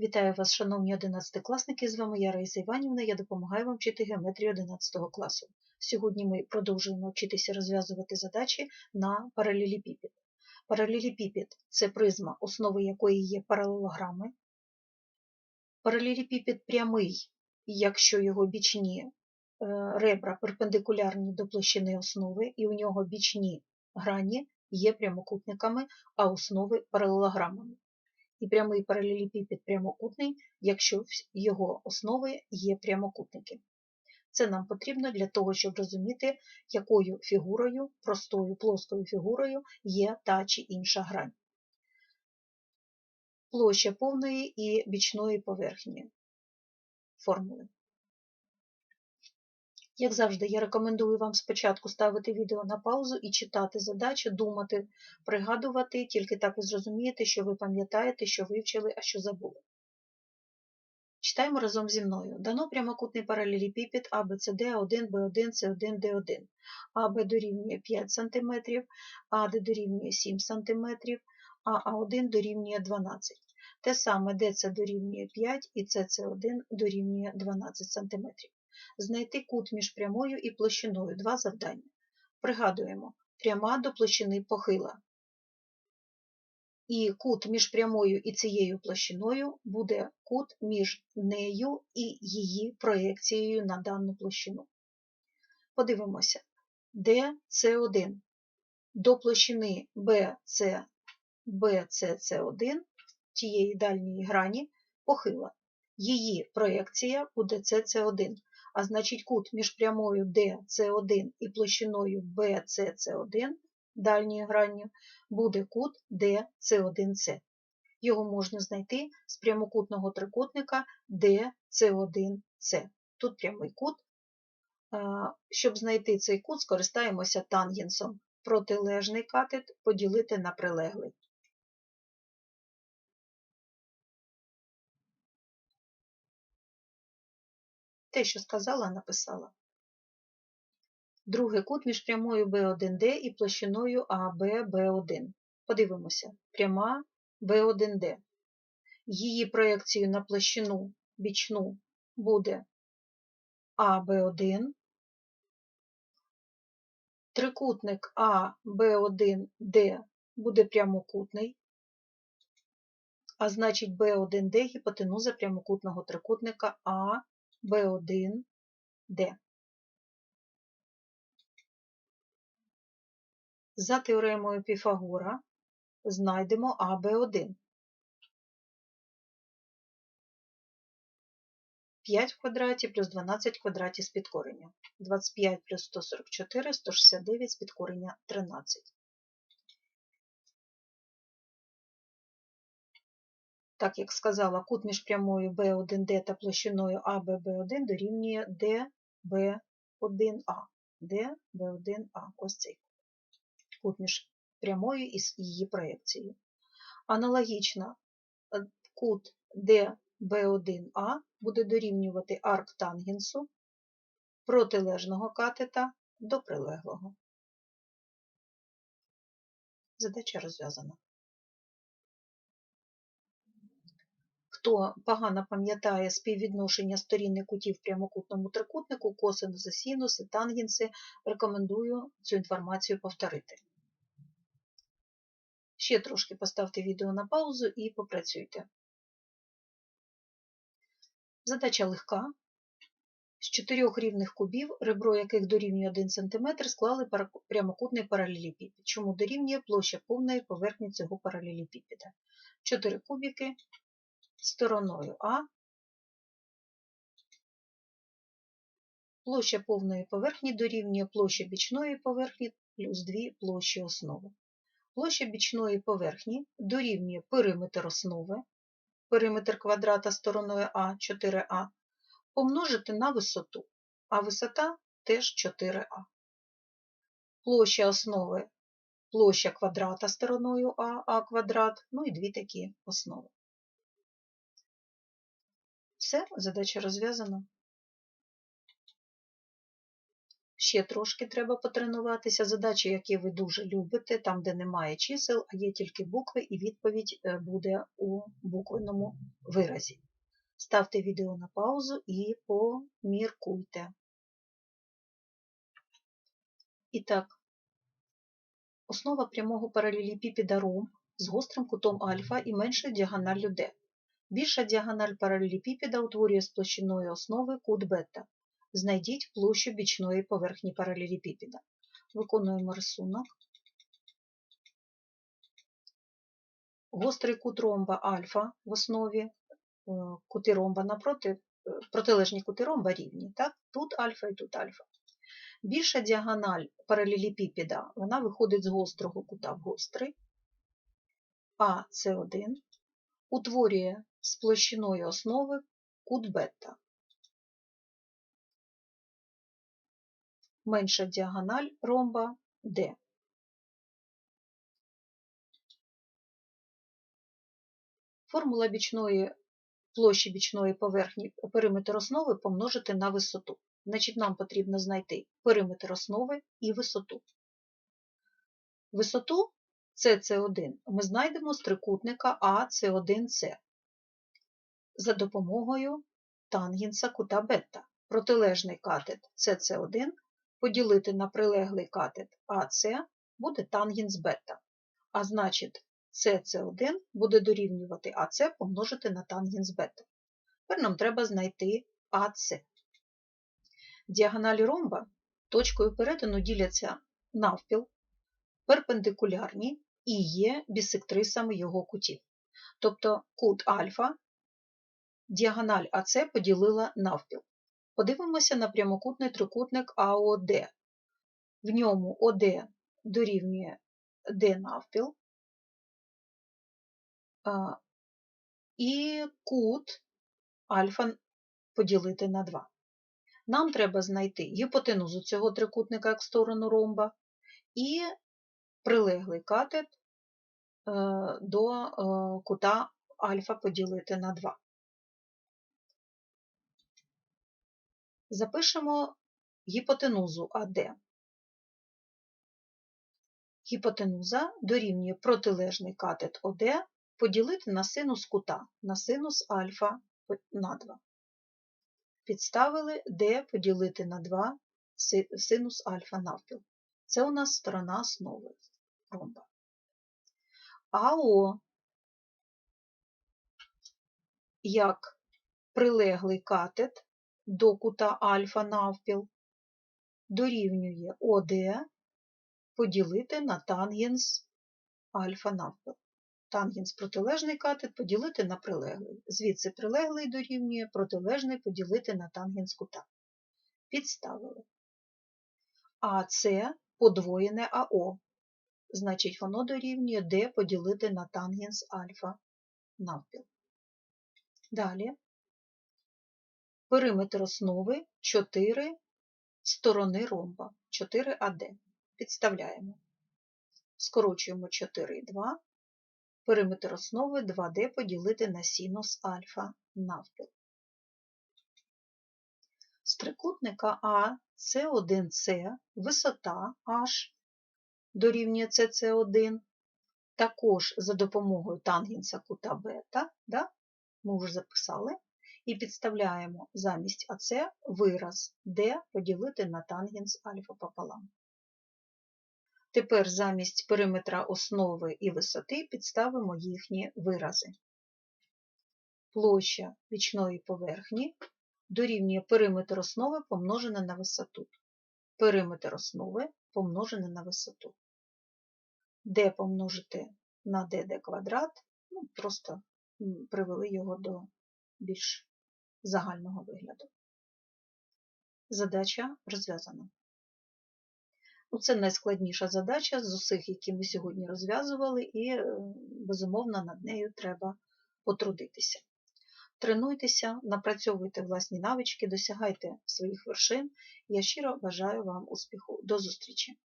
Вітаю вас, шановні 11-класники, з вами я Раїса Іванівна, я допомагаю вам вчити геометрію 11 класу. Сьогодні ми продовжуємо вчитися розв'язувати задачі на паралеліпіпід. Паралеліпіпід – це призма, основи якої є паралелограми. Паралеліпіпід прямий, якщо його бічні е, ребра перпендикулярні до площини основи, і у нього бічні грані є прямокутниками, а основи паралелограмами і прямий паралеліпіпід прямокутний, якщо його основи є прямокутники. Це нам потрібно для того, щоб розуміти, якою фігурою, простою плоскою фігурою є та чи інша грань. Площа повної і бічної поверхні формули. Як завжди, я рекомендую вам спочатку ставити відео на паузу і читати задачі, думати, пригадувати, тільки так ви зрозумієте, що ви пам'ятаєте, що вивчили, а що забули. Читаємо разом зі мною. Дано прямокутний паралелепіпед ABCD A1, B1, C1, D1. АБ дорівнює 5 см, АД дорівнює 7 см, а А1 дорівнює 12 Те саме ДЦ дорівнює 5 і СС1 дорівнює 12 см. Знайти кут між прямою і площиною. Два завдання. Пригадуємо, пряма до площини похила. І кут між прямою і цією площиною буде кут між нею і її проєкцією на дану площину. Подивимося, DC1 до площини BC, BCC1 тієї дальньої грані похила. Її проєкція буде CC1 а значить кут між прямою DC1 і площиною BCC1 дальньою гранню буде кут DC1C. Його можна знайти з прямокутного трикутника DC1C. Тут прямий кут. Щоб знайти цей кут, скористаємося тангенсом. Протилежний катет поділити на прилеглий. Те, що сказала, написала. Другий кут між прямою B1D і площиною АБ-Б1. Подивимося, пряма B1D. Її проєкцією на площину бічну буде АБ1. Трикутник АБ1D буде прямокутний, а значить B1D гіпотенуза прямокутного трикутника А. B1, D. За теоремою Піфагора знайдемо АБ1. 5 в квадраті плюс 12 в квадраті з підкорення. 25 плюс 144, 169 з підкорення 13. Так як сказала, кут між прямою B1D та площиною ABB1 дорівнює DB1A. DB1A. Ось цей кут між прямою і її проєкцією. Аналогічно, е, кут DB1A буде дорівнювати арктангенсу протилежного катета до прилеглого. Задача розв'язана. Хто погано пам'ятає співвідношення сторін і кутів в прямокутному трикутнику, косинуси, синуси, тангенси, рекомендую цю інформацію повторити. Ще трошки поставте відео на паузу і попрацюйте. Задача легка. З чотирьох рівних кубів, ребро яких дорівнює 1 см, склали прямокутний паралелепіпед. Чому дорівнює площа повної поверхні цього паралелепіпеда. Чотири кубики стороною А площа повної поверхні дорівнює площі бічної поверхні плюс 2 площі основи. Площа бічної поверхні дорівнює периметр основи, периметр квадрата стороною А 4А, помножити на висоту, а висота теж 4А. Площа основи площа квадрата стороною А, А квадрат, ну і дві такі основи. Все, задача розв'язана. Ще трошки треба потренуватися. Задачі, які ви дуже любите, там, де немає чисел, а є тільки букви, і відповідь е, буде у буквеному виразі. Ставте відео на паузу і поміркуйте. І так, основа прямого паралелепіпеда ромб з гострим кутом альфа і меншою діагоналлю d. Більша діагональ паралелепіпеда утворює з площиною основи кут бета. Знайдіть площу бічної поверхні паралелепіпеда. Виконуємо рисунок. Гострий кут ромба альфа в основі, е, кути ромба напроти, е, протилежні кути ромба рівні. Так? Тут альфа і тут альфа. Більша діагональ паралелепіпеда, вона виходить з гострого кута в гострий, а це 1 утворює з площиною основи кут бета. Менша діагональ ромба D. Формула бічної площі бічної поверхні периметр основи помножити на висоту. Значить, нам потрібно знайти периметр основи і висоту. Висоту CC1 ми знайдемо з трикутника AC1C за допомогою тангенса кута бета. Протилежний катет CC1 поділити на прилеглий катет AC буде тангенс бета. А значить, CC1 буде дорівнювати AC помножити на тангенс бета. Тепер нам треба знайти AC. Діагоналі ромба точкою перетину діляться навпіл, перпендикулярні і є бісектрисами його кутів. Тобто кут альфа, діагональ АС поділила навпіл. Подивимося на прямокутний трикутник АОД. В ньому ОД дорівнює Д навпіл, і кут альфа поділити на 2. Нам треба знайти гіпотенузу цього трикутника як сторону ромба і прилеглий катет е, до е, кута альфа поділити на 2. Запишемо гіпотенузу АД. Гіпотенуза дорівнює протилежний катет ОД поділити на синус кута, на синус альфа на 2. Підставили D поділити на 2 синус альфа навпіл. Це у нас сторона основи ромба. АО як прилеглий катет до кута альфа навпіл дорівнює ОД поділити на тангенс альфа навпіл. Тангенс протилежний катет поділити на прилеглий. Звідси прилеглий дорівнює протилежний поділити на тангенс кута. Підставили. А це подвоєне АО. Значить, воно дорівнює D поділити на тангенс альфа навпіл. Далі периметр основи 4 сторони ромба, 4 АД. Підставляємо. Скорочуємо 4 і 2. Периметр основи 2D поділити на синус альфа навпіл. З трикутника А С1С висота H дорівнює СС1, також за допомогою тангенса кута бета, да, ми вже записали, і підставляємо замість АС вираз D поділити на тангенс альфа пополам. Тепер замість периметра основи і висоти підставимо їхні вирази. Площа вічної поверхні дорівнює периметр основи помножене на висоту. Периметр основи помножене на висоту. d помножити на dd квадрат, ну, просто привели його до більш загального вигляду. Задача розв'язана. Ну, Це найскладніша задача з усіх, які ми сьогодні розв'язували, і, е, безумовно, над нею треба потрудитися. Тренуйтеся, напрацьовуйте власні навички, досягайте своїх вершин. Я щиро бажаю вам успіху. До зустрічі!